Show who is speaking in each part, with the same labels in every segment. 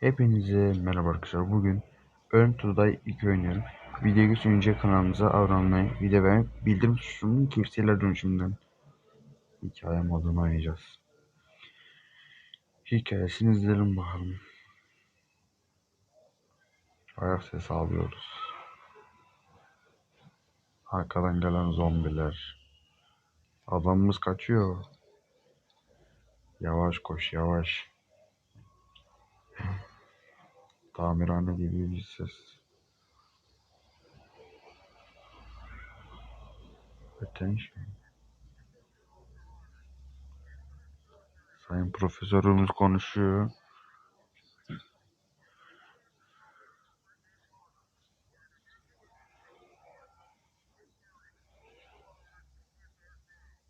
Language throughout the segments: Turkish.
Speaker 1: Hepinize merhaba arkadaşlar. Bugün to Die 2 oynuyorum. Video geçince kanalımıza abone olmayı, video beğenip bildirim tuşunun kimseler dönüşümünden hikaye modunu oynayacağız. Hikayesini izleyelim bakalım. Ayak sesi alıyoruz. Arkadan gelen zombiler. Adamımız kaçıyor. Yavaş koş yavaş. Tamirhane gibi bir ses. Attention. Sayın profesörümüz konuşuyor.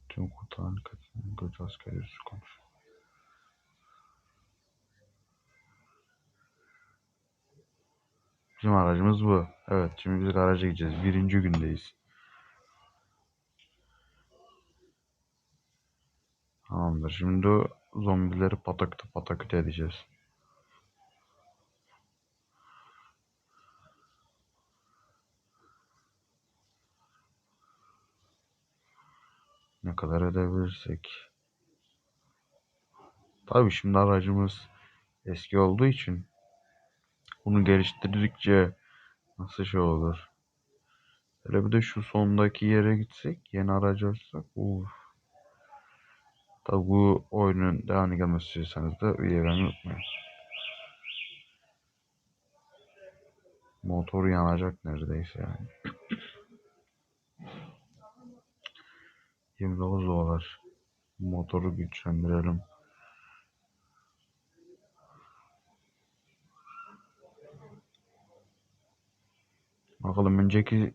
Speaker 1: Tüm kurtaran katılımın göç askeri konuşuyor. Bizim aracımız bu. Evet şimdi biz garaja gideceğiz. Birinci gündeyiz. Tamamdır. Şimdi o zombileri patakta pataküte edeceğiz. Ne kadar edebilirsek. Tabii şimdi aracımız eski olduğu için bunu geliştirdikçe nasıl şey olur. Hele bir de şu sondaki yere gitsek yeni aracı alsak uf. Tabi bu oyunun devamını gelmesi istiyorsanız da üye olmayı unutmayın. Motor yanacak neredeyse yani. 29 dolar. Motoru güçlendirelim. Bakalım önceki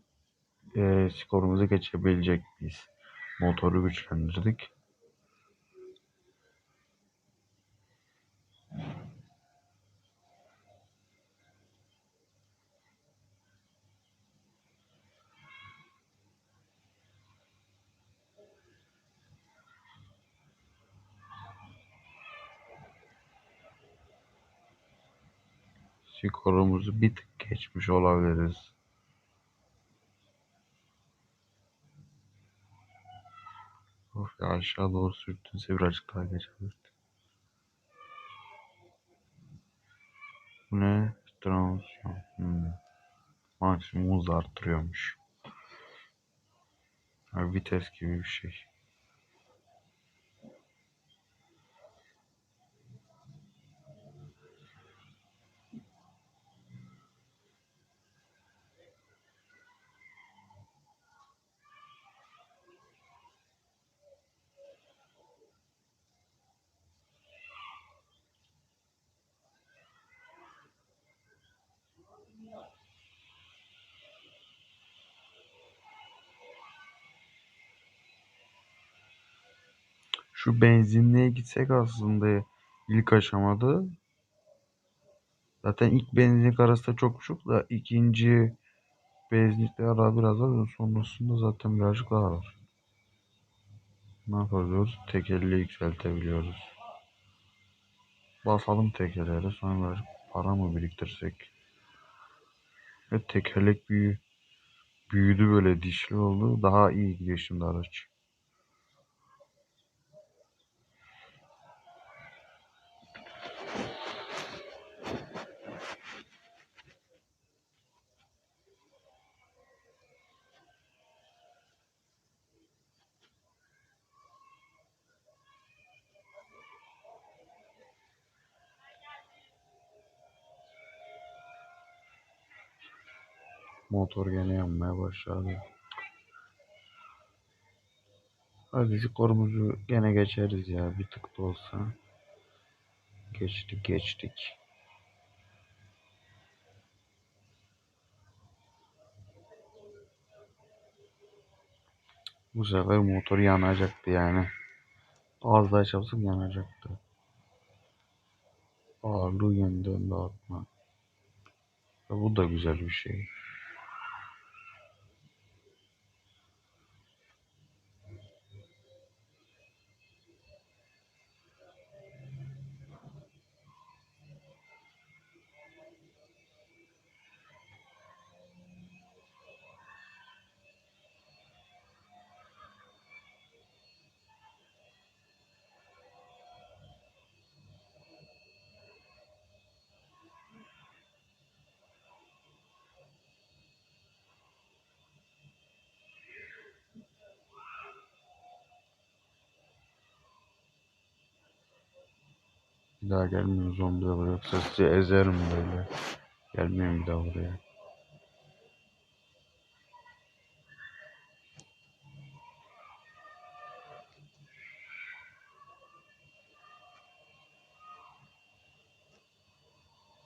Speaker 1: e, skorumuzu geçebilecek miyiz? Motoru güçlendirdik. Skorumuzu bir tık geçmiş olabiliriz. Of ya aşağı doğru sürttünse birazcık daha geçebilirdi. Bu ne? Transyon. Hmm. Maksimum hız arttırıyormuş. Ha, vites gibi bir şey. Şu benzinliğe gitsek aslında ilk aşamada zaten ilk benzinlik arası da çok çok da ikinci benzinlikle ara biraz daha sonrasında zaten birazcık daha var. Ne yapabiliyoruz? Tekerleği yükseltebiliyoruz. Basalım tekerleri sonra birazcık para mı biriktirsek? Ve tekerlek büyü büyüdü böyle dişli oldu. Daha iyi gidiyor şimdi araç. Motor gene yanmaya başladı. Hadi skorumuzu gene geçeriz ya bir tık da olsa. Geçtik geçtik. Bu sefer motor yanacaktı yani. Az daha çalışıp yanacaktı. Ağırlığı yeniden dağıtma. Ya bu da güzel bir şey. Bir daha gelmeyin zombiler buraya yoksa sizi ezerim böyle. Gelmeyin bir daha buraya.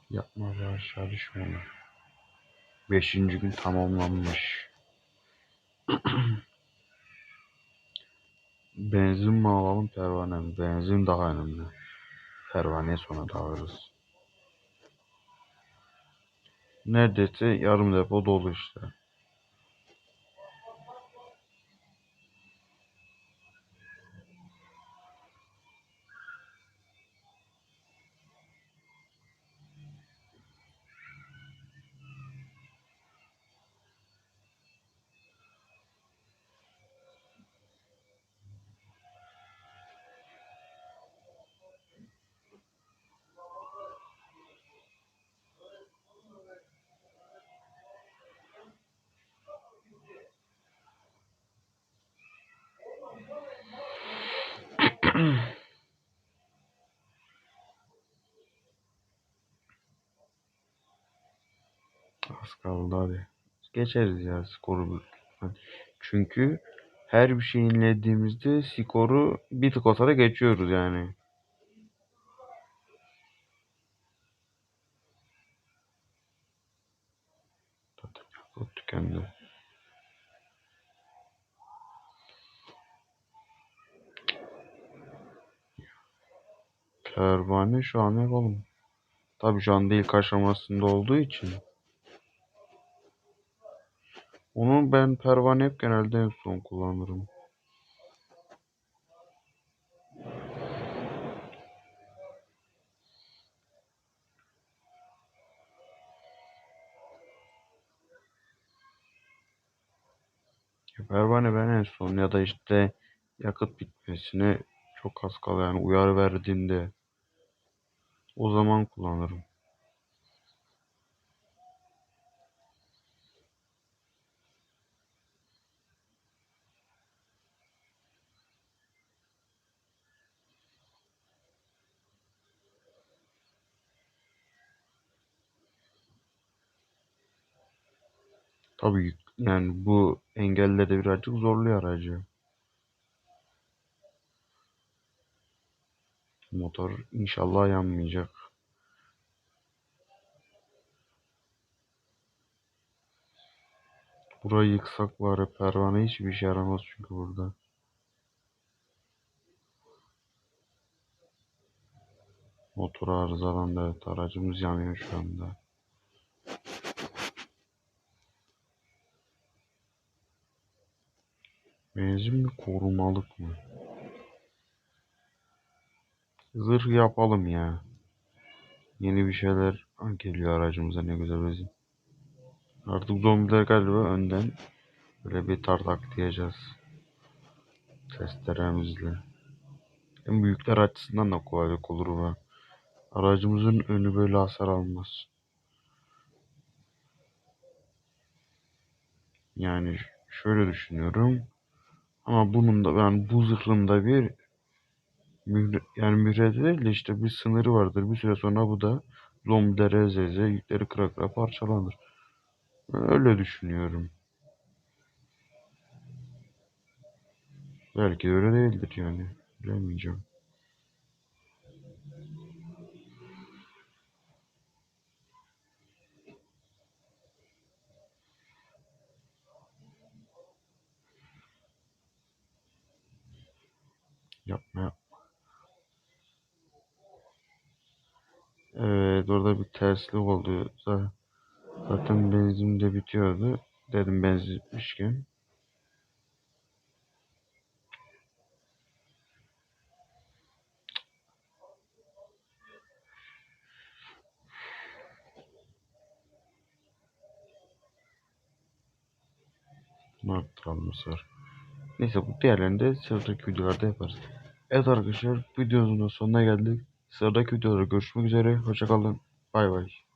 Speaker 1: Yapma be aşağı düşme onu. Beşinci gün tamamlanmış. Benzin mi alalım pervane? Benzin daha önemli. Pervaneye sonra da alırız. Neredeyse yarım depo dolu işte. Az kaldı hadi. Geçeriz ya skoru. Çünkü her bir şey inlediğimizde skoru bir tık olsa geçiyoruz yani. Tükendi. Pervane şu an yapalım. Tabii şu anda ilk aşamasında olduğu için. Onu ben pervane hep genelde en son kullanırım. Pervane ben en son ya da işte yakıt bitmesine çok az kala yani uyarı verdiğinde o zaman kullanırım. Tabii yani bu engeller birazcık zorluyor aracı. Motor inşallah yanmayacak. Burayı yıksak bari pervane hiçbir işe yaramaz çünkü burada. Motor arızalandı evet aracımız yanıyor şu anda. Benzin mi korumalık mı? Zırh yapalım ya. Yeni bir şeyler geliyor aracımıza ne güzel bizim. Artık zombiler galiba önden böyle bir tartakleyeceğiz. Testeremizle. En büyükler açısından da kolaylık olur ve aracımızın önü böyle hasar almaz. Yani şöyle düşünüyorum. Ama bunun da yani bu zırhın bir mühre, yani mührede değil de işte bir sınırı vardır. Bir süre sonra bu da zombilere eze eze yükleri kıra kıra parçalanır. Öyle düşünüyorum. Belki de öyle değildir yani. Bilemeyeceğim. Yapma yapma. Evet orada bir terslik oldu. Za- Zaten benzin de bitiyordu. Dedim benzin bitmişken. Bu sefer. Neyse bu diğerlerini de sıradaki videolarda yaparız. Evet arkadaşlar videonun sonuna geldik. Sıradaki videolarda görüşmek üzere. Hoşçakalın. Bay bay.